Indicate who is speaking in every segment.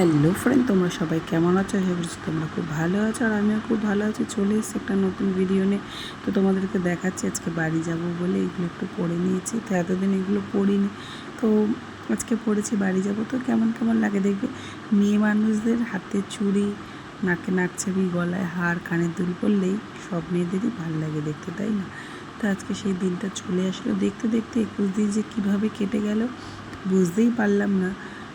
Speaker 1: Hello friend, তোমরা সবাই কেমন আছো? আশা করছি তোমরা খুব ভালো আছো আর আমিও খুব ভালো আছি। চলে এসেছি একটা নতুন ভিডিও নিয়ে। তো তোমাদেরকে দেখাচ্ছি, আজকে বাড়ি যাব বলে এগুলো একটু পড়ে নিয়েছি। তো এতদিন এগুলো পড়িনি। তো আজকে পড়েছি বাড়ি যাব। তো কেমন কেমন লাগে দেখবে? মেয়ে মানুষদের হাতে চুড়ি, নাকে নাকছাবি, গলায় হার কানের দুল পরলেই সব মেয়েদেরই ভালো লাগে দেখতে, তাই না? তো আজকে সেই দিনটা চলে আসলো। দেখতে দেখতে একুশ দিন যে কীভাবে কেটে গেল, বুঝতেই পারলাম না।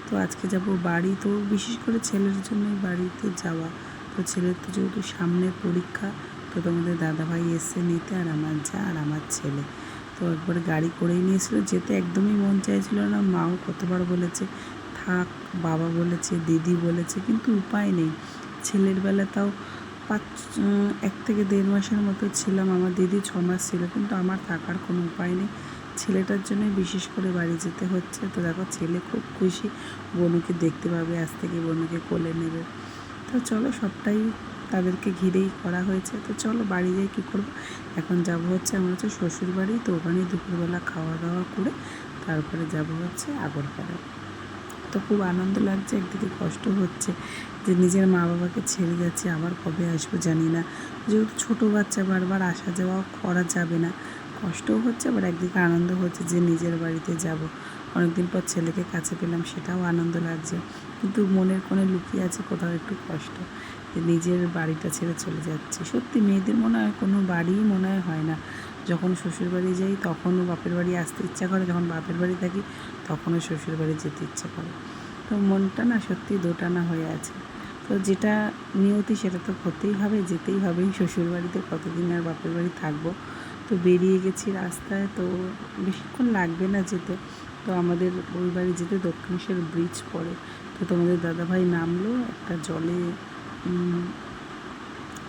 Speaker 1: তো আজকে যাব বাড়ি। তো বিশেষ করে ছেলের জন্যই বাড়িতে যাওয়া। তো ছেলের তো যেহেতু সামনের পরীক্ষা, তো তোমাদের দাদাভাই এসে নিতে আর আমার যা আর আমার ছেলে। তো একবার গাড়ি করেই নিয়েছিল, যেতে একদমই মন চাইছিল না। মাও কতবার বলেছে, থাক, বাবা বলেছে, দিদি বলেছে, কিন্তু উপায় নেই। ছেলের বেলা তাও পাঁচ এক থেকে দেড় মাসের মতো ছিলাম। আমার দিদি ছ মাস ছিল, কিন্তু আমার থাকার কোনো উপায় নেই। ছেলেটার জন্যই বিশেষ করে বাড়ি যেতে হচ্ছে। তো দেখো, ছেলে খুব খুশি। বনুকে দেখতে পাবে, আজ থেকে বনুকে কোলে নেবে। তো চলো, সবটাই তাদেরকে ঘিরেই করা হয়েছে। তো চলো, বাড়ি যাই, কী করব? এখন যাব হচ্ছে আমার হচ্ছে শ্বশুর বাড়ি তো ওখানে দুপুরবেলা খাওয়া দাওয়া করে তারপরে যাব হচ্ছে আগরপাড়া তো খুব আনন্দ লাগছে, একদিকে কষ্ট হচ্ছে যে নিজের মা বাবাকে ছেড়ে যাচ্ছে, আবার কবে আসব জানি না। যেহেতু ছোটো বাচ্চা, বারবার আসা যাওয়া করা যাবে না। কষ্টও হচ্ছে, আবার একদিকে আনন্দ হচ্ছে যে নিজের বাড়িতে যাব। অনেকদিন পর ছেলেকে কাছে পেলাম, সেটাও আনন্দ লাগছে। কিন্তু মনের কোণে লুকিয়ে আছে কোথাও একটু কষ্ট, যে নিজের বাড়িটা ছেড়ে চলে যাচ্ছে। সত্যি মেয়েদের মনে হয় কোনো বাড়িই মনে হয় হয় না। যখন শ্বশুর বাড়ি যাই, তখনও বাপের বাড়ি আসতে ইচ্ছা করে, যখন বাপের বাড়ি থাকি, তখনও শ্বশুর বাড়ি যেতে ইচ্ছা করে। তো মনটা না সত্যি দোটানা হয়ে আছে। তো যেটা নিয়তি, সেটা তো হতেই হবে, যেতেই হবে। শ্বশুর বাড়িতে কতদিন আর বাপের বাড়ি থাকব? তো বেরিয়ে গেছি রাস্তায়, তো বেশিক্ষণ লাগবে না যেতে। তো আমাদের ওই বাড়ি যেতে দক্ষিণেশ্বর ব্রিজ পড়ে। তো তোমাদের দাদাভাই নামলো, একটা জলে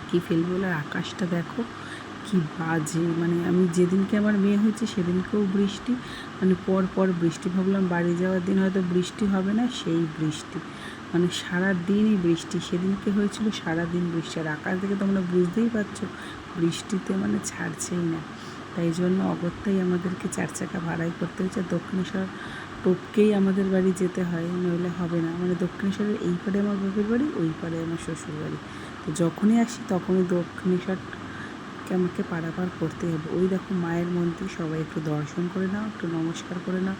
Speaker 1: কি ফেলব বলে আকাশটা দেখো, কি বাজে। মানে আমি যেদিনকে আমার মেয়ে হয়েছে, সেদিনকেও বৃষ্টি। মানে পর পর বৃষ্টি, ভাবলাম বাড়ি যাওয়ার দিন হয়তো বৃষ্টি হবে না, সেই বৃষ্টি। মানে সারা দিনই বৃষ্টি। সেদিনকে হয়েছিল সারা দিন বৃষ্টি। আর আকাশ থেকে তোমরা বুঝতেই পারছ, বৃষ্টিতে মানে ছাড়ছেই না। তাই জন্য অগত্যাই আমাদেরকে চার চাকা ভাড়াই করতে হচ্ছে দক্ষিণেশ্বর টোপকেই আমাদের বাড়ি যেতে হয়, নইলে হবে না। মানে দক্ষিণেশ্বরের এই পারে আমার বাপের বাড়ি, ওই পারে আমার শ্বশুর বাড়ি। তো যখনই আসি তখনই দক্ষিণেশ্বরকে আমাকে পারাপার করতে হবে। ওই দেখো মায়ের মন্দির, সবাই একটু দর্শন করে নাও, একটু নমস্কার করে নাও।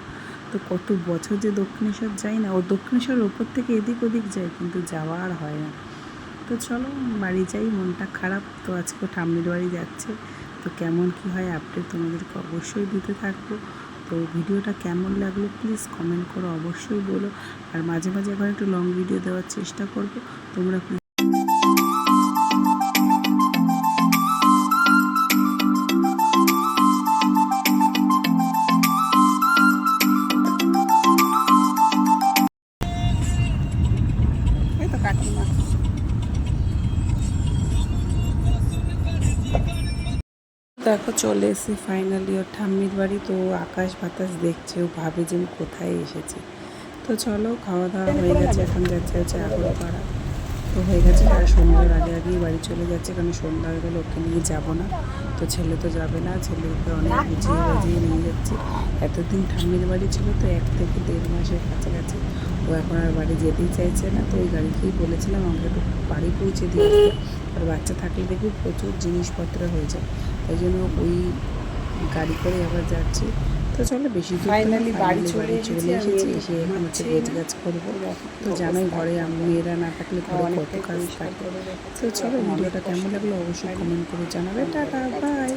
Speaker 1: তো কত বছর যে দক্ষিণেশ্বর যাই না, ও দক্ষিণেশ্বরের ওপর থেকে এদিক ওদিক যায়, কিন্তু যাওয়া আর হয় না। তো চলো, বাড়ি যাই, মনটা খারাপ, তো আজকে ঠাম্মির বাড়ি যাচ্ছে। তো কেমন কি হয় আপডেট তোমাদেরকে অবশ্যই দিতে থাকব। তো ভিডিওটা কেমন লাগল প্লিজ কমেন্ট করো অবশ্যই বলো। আর মাঝে মাঝে এখন একটু লং ভিডিও দেওয়ার চেষ্টা করব। তোমরা দেখো, চলে এসেছি ফাইনালি ওর ঠাম্মির বাড়ি। তো আকাশ বাতাস দেখছে, ও ভাবে যে আমি কোথায় এসেছি। তো চলো, খাওয়া দাওয়া হয়ে গেছে, এখন যাচ্ছে হচ্ছে আগরপাড়া তো হয়ে গেছে আর সন্ধ্যার আগে আগেই বাড়ি চলে যাচ্ছে কারণ সন্ধ্যা হয়ে গেলে ওকে নিয়ে যাব না। তো ছেলে তো যাবে না, ছেলে ছেলেকে অনেক বুঝিয়ে বাজিয়ে নিয়ে যাচ্ছে। এতদিন ঠাম্মির বাড়ি ছিল তো এক থেকে দেড় মাসের কাছাকাছি। ও এখন আর বাড়ি যেতেই চাইছে না, তো ওই গাড়িকেই বলেছিলাম আমাকে একটু বাড়ি পৌঁছে দিয়ে আর বাচ্চা থাকলে দেখবি প্রচুর জিনিসপত্র হয়ে যায়। তাই জন্য ওই গাড়ি করে আবার যাচ্ছি। তো চলো বেশি ফাইনালি বাড়ি চলে চলে এসেছি এসে এখন হচ্ছে গোছ গাছ করব। তো জানোই ঘরে আমি মেয়েরা না থাকলে ঘরে কত কাজ থাকে। তো চলো ভিডিওটা কেমন লাগল অবশ্যই কমেন্ট করে জানাবে। Tata bye